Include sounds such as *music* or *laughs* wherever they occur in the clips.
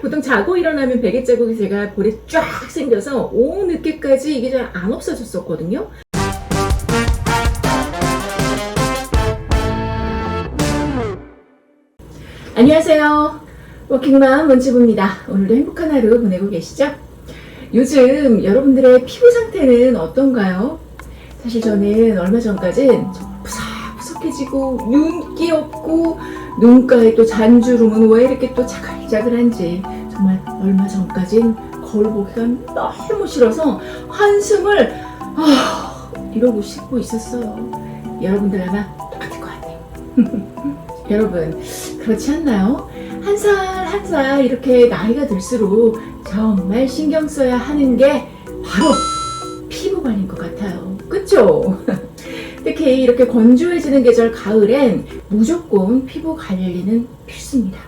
보통 자고 일어나면 베개 자국이 제가 볼에 쫙 생겨서 오후 늦게까지 이게 잘 안 없어졌었거든요. 안녕하세요. 워킹맘 원지부입니다. 오늘도 행복한 하루 보내고 계시죠? 요즘 여러분들의 피부 상태는 어떤가요? 사실 저는 얼마 전까진 좀 푸석푸석해지고 윤기 없고 눈가에 또 잔주름은 왜 이렇게 또자 글자글한지 정말 얼마 전까진 거울 보기가 너무 싫어서 한숨을 아 이러고 씻고 있었어요. 여러분들 아마 똑같을 것 같아요. *laughs* 여러분 그렇지 않나요? 한 살 한 살 이렇게 나이가 들수록 정말 신경 써야 하는 게 바로 피부 관리인 것 같아요. 그쵸? *laughs* 특히 이렇게 건조해지는 계절 가을엔 무조건 피부 관리는 필수입니다.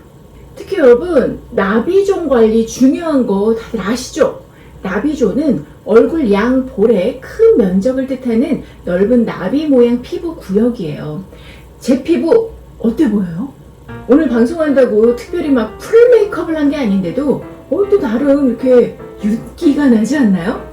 특히 여러분 나비존 관리 중요한 거 다들 아시죠? 나비존은 얼굴 양 볼의 큰 면적을 뜻하는 넓은 나비 모양 피부 구역이에요. 제 피부 어때 보여요? 오늘 방송한다고 특별히 막 풀 메이크업을 한 게 아닌데도 어, 또 나름 이렇게 윤기가 나지 않나요?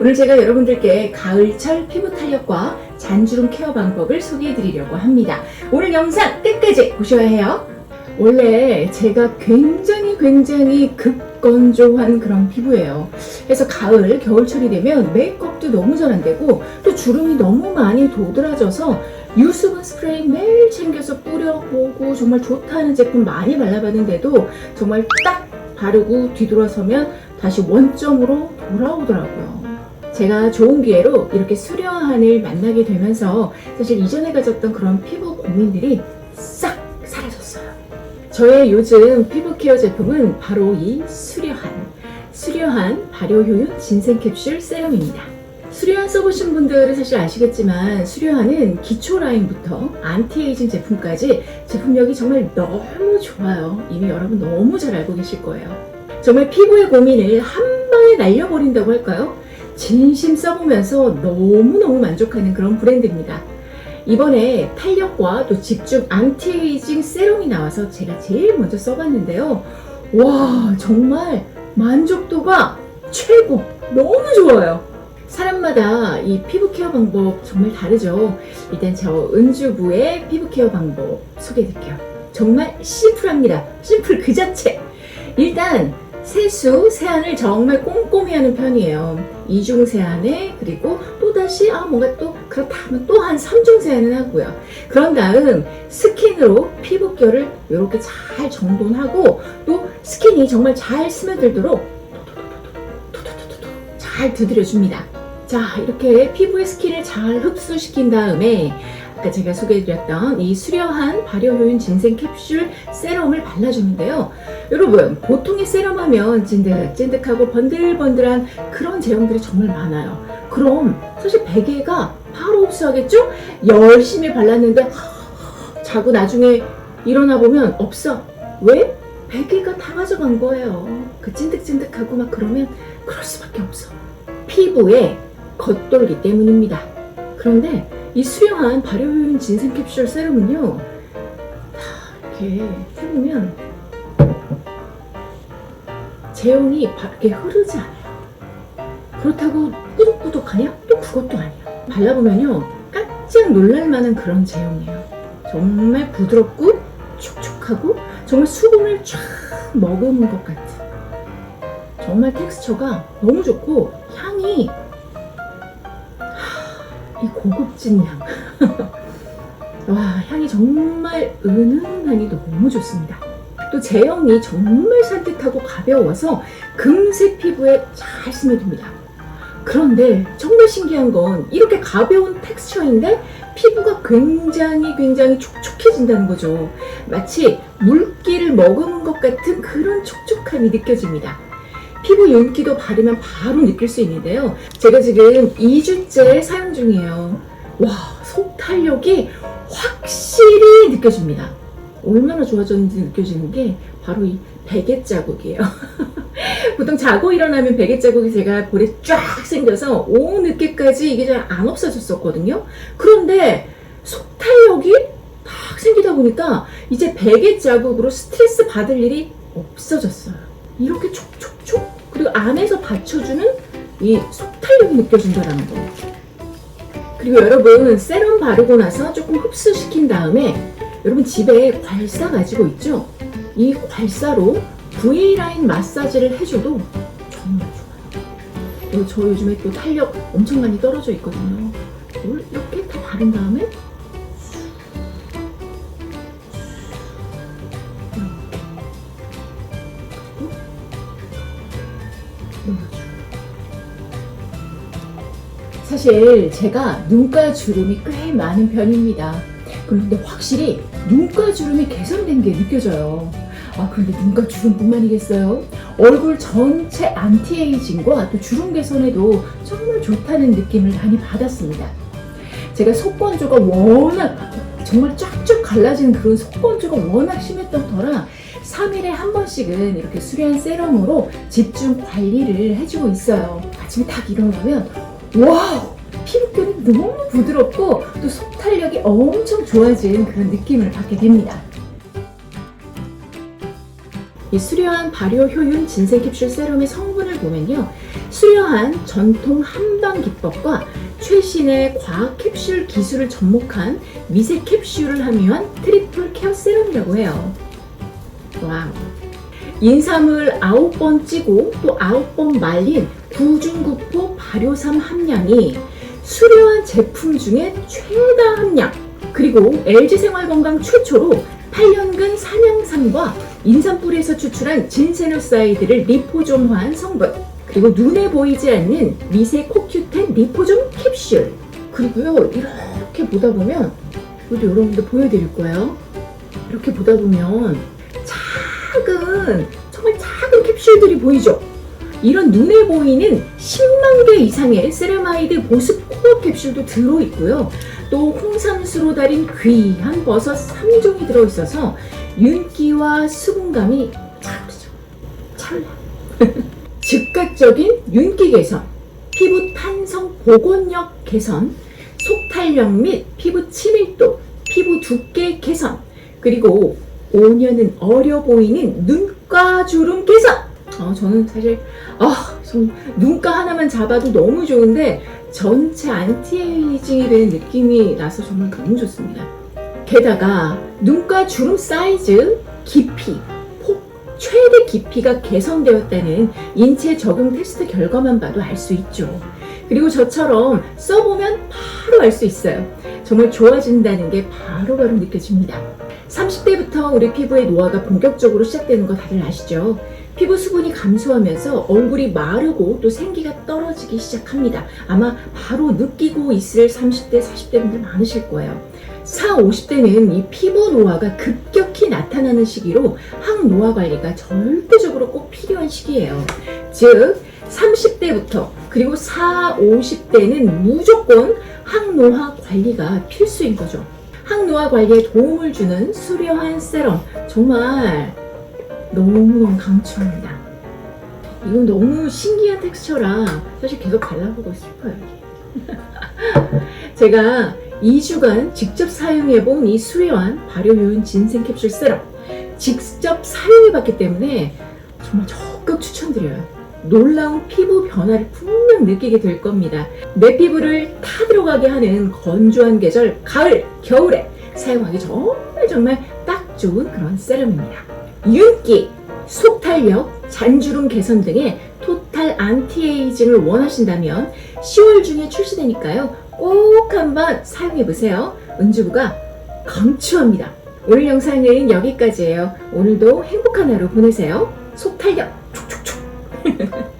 오늘 제가 여러분들께 가을철 피부 탄력과 잔주름 케어 방법을 소개해 드리려고 합니다. 오늘 영상 끝까지 보셔야 해요. 원래 제가 굉장히 굉장히 급건조한 그런 피부예요. 그래서 가을, 겨울철이 되면 메이크업도 너무 잘 안 되고 또 주름이 너무 많이 도드라져서 유수분 스프레이 매일 챙겨서 뿌려보고 정말 좋다는 제품 많이 발라봤는데도 정말 딱 바르고 뒤돌아서면 다시 원점으로 돌아오더라고요. 제가 좋은 기회로 이렇게 수려한을 만나게 되면서 사실 이전에 가졌던 그런 피부 고민들이 싹. 저의 요즘 피부 케어 제품은 바로 이 수려한, 수려한 발효 효유 진생 캡슐 세럼입니다. 수려한 써보신 분들은 사실 아시겠지만 수려한은 기초 라인부터 안티에이징 제품까지 제품력이 정말 너무 좋아요. 이미 여러분 너무 잘 알고 계실 거예요. 정말 피부의 고민을 한 방에 날려버린다고 할까요? 진심 써보면서 너무너무 만족하는 그런 브랜드입니다. 이번에 탄력과 또 집중 안티에이징 세럼이 나와서 제가 제일 먼저 써봤는데요. 와, 정말 만족도가 최고! 너무 좋아요! 사람마다 이 피부 케어 방법 정말 다르죠. 일단 저 은주부의 피부 케어 방법 소개해 드릴게요. 정말 심플합니다. 심플 그 자체. 일단 세수, 세안을 정말 꼼꼼히 하는 편이에요. 이중 세안에 그리고 또다시 아 뭔가 또 그렇다면 또한 3중 세안을 하고요. 그런 다음 스킨으로 피부결을 이렇게 잘 정돈하고 또 스킨이 정말 잘 스며들도록 잘 두드려줍니다. 자 이렇게 피부의 스킨을 잘 흡수시킨 다음에 아까 제가 소개해드렸던 이 수려한 발효효인 진생 캡슐 세럼을 발라주는데요. 여러분 보통의 세럼 하면 찐득찐득하고 번들번들한 그런 제형들이 정말 많아요. 그럼 사실 베개가 바로 흡수하겠죠? 열심히 발랐는데 하, *gasps* 자고 나중에 일어나 보면 없어. 왜? 베개가 다 가져간 거예요. 그 찐득찐득하고 막 그러면 그럴 수밖에 없어. 피부에 겉돌기 때문입니다. 그런데 이 수려한 발효효인 진생 캡슐 세럼은요, 다 이렇게 해보면 제형이 이렇게 흐르지 않아요. 그렇다고 꾸덕꾸덕하냐? 또 그것도 아니야. 발라보면요, 깜짝 놀랄만한 그런 제형이에요. 정말 부드럽고 촉촉하고 정말 수분을 쫙 머금은 것 같은 정말 텍스처가 너무 좋고 향이 하, 이 고급진 향. *laughs* 와, 향이 정말 은은하니 너무 좋습니다. 또 제형이 정말 산뜻하고 가벼워서 금색 피부에 잘 스며듭니다. 그런데 정말 신기한 건 이렇게 가벼운 텍스처인데 피부가 굉장히 굉장히 촉촉해진다는 거죠. 마치 물기를 머금은 것 같은 그런 촉촉함이 느껴집니다. 피부 윤기도 바르면 바로 느낄 수 있는데요. 제가 지금 2주째 사용 중이에요. 와, 속 탄력이 확실히 느껴집니다. 얼마나 좋아졌는지 느껴지는 게 바로 이 베개 자국이에요. *laughs* 보통 자고 일어나면 베개 자국이 제가 볼에 쫙 생겨서 오후 늦게까지 이게 잘 안 없어졌었거든요. 그런데 속 탄력이 딱 생기다 보니까 이제 베개 자국으로 스트레스 받을 일이 없어졌어요. 이렇게 촉촉촉 그리고 안에서 받쳐주는 이 속탄력이 느껴진다라는 거. 그리고 여러분 세럼 바르고 나서 조금 흡수시킨 다음에 여러분 집에 괄사 가지고 있죠? 이 괄사로 V라인 마사지를 해줘도 정말 좋아요. 그리고 저 요즘에 또 탄력 엄청 많이 떨어져 있거든요. 이걸 이렇게 다 바른 다음에 사실 제가 눈가 주름이 꽤 많은 편입니다. 그런데 확실히 눈가 주름이 개선된 게 느껴져요. 아, 그런데 눈가 주름뿐만이겠어요? 얼굴 전체 안티에이징과 또 주름 개선에도 정말 좋다는 느낌을 많이 받았습니다. 제가 속건조가 워낙 정말 쫙쫙 갈라지는 그런 속건조가 워낙 심했던 터라 3일에 한 번씩은 이렇게 수려한 세럼으로 집중 관리를 해주고 있어요. 아침에 딱 일어나면 와우! 피부결이 너무 부드럽고 또 속탄력이 엄청 좋아진 그런 느낌을 받게 됩니다. 이 수려한 발효 효윤 진생 캡슐 세럼의 성분을 보면요. 수려한 전통 한방 기법과 최신의 과학 캡슐 기술을 접목한 미세 캡슐을 함유한 트리플 케어 세럼이라고 해요. 와우. 인삼을 9번 찌고 또 9번 말린 구중구포 발효삼 함량이 수려한 제품 중에 최다 함량 그리고 LG생활건강 최초로 8년근 산양삼과 인삼뿌리에서 추출한 진세노사이드를 리포좀화한 성분 그리고 눈에 보이지 않는 미세 코큐텐 리포좀 캡슐. 그리고요 이렇게 보다 보면 이것도 여러분들 보여드릴 거예요. 이렇게 보다 보면 작은 정말 작은 캡슐들이 보이죠 이런 눈에 보이는 10만 개 이상의 세라마이드 보습 코어 캡슐도 들어있고요. 또 홍삼수로 달인 귀한 버섯 3종이 들어있어서 윤기와 수분감이 차르죠. 찰나. *laughs* 즉각적인 윤기 개선, 피부 탄성 복원력 개선, 속탄력 및 피부 치밀도, 피부 두께 개선, 그리고 5년은 어려 보이는 눈가 주름 개선! 어, 저는 사실 아, 좀 눈가 하나만 잡아도 너무 좋은데 전체 안티에이징이 되는 느낌이 나서 정말 너무 좋습니다. 게다가 눈가 주름 사이즈, 깊이, 폭, 최대 깊이가 개선되었다는 인체 적용 테스트 결과만 봐도 알 수 있죠. 그리고 저처럼 써보면 바로 알 수 있어요. 정말 좋아진다는 게 바로바로 느껴집니다. 30대부터 우리 피부의 노화가 본격적으로 시작되는 거 다들 아시죠? 피부 수분이 감소하면서 얼굴이 마르고 또 생기가 떨어지기 시작합니다. 아마 바로 느끼고 있을 30대, 40대 분들 많으실 거예요. 4, 50대는 이 피부 노화가 급격히 나타나는 시기로 항노화 관리가 절대적으로 꼭 필요한 시기예요. 즉, 30대부터 그리고 4, 50대는 무조건 항노화 관리가 필수인 거죠. 항노화 관리에 도움을 주는 수려한 세럼 정말 너무너무 강추합니다. 이건 너무 신기한 텍스처라 사실 계속 발라보고 싶어요. *laughs* 제가 2주간 직접 사용해본 이 수려한 발효요인 진생 캡슐 세럼 직접 사용해봤기 때문에 정말 적극 추천드려요. 놀라운 피부 변화를 분명 느끼게 될 겁니다. 내 피부를 타 들어가게 하는 건조한 계절 가을, 겨울에 사용하기 정말 정말 딱 좋은 그런 세럼입니다. 윤기, 속탄력, 잔주름 개선 등의 토탈 안티에이징을 원하신다면 10월 중에 출시되니까요. 꼭 한번 사용해 보세요. 은주부가 강추합니다. 오늘 영상은 여기까지예요. 오늘도 행복한 하루 보내세요. 속탄력 Yeah. *laughs*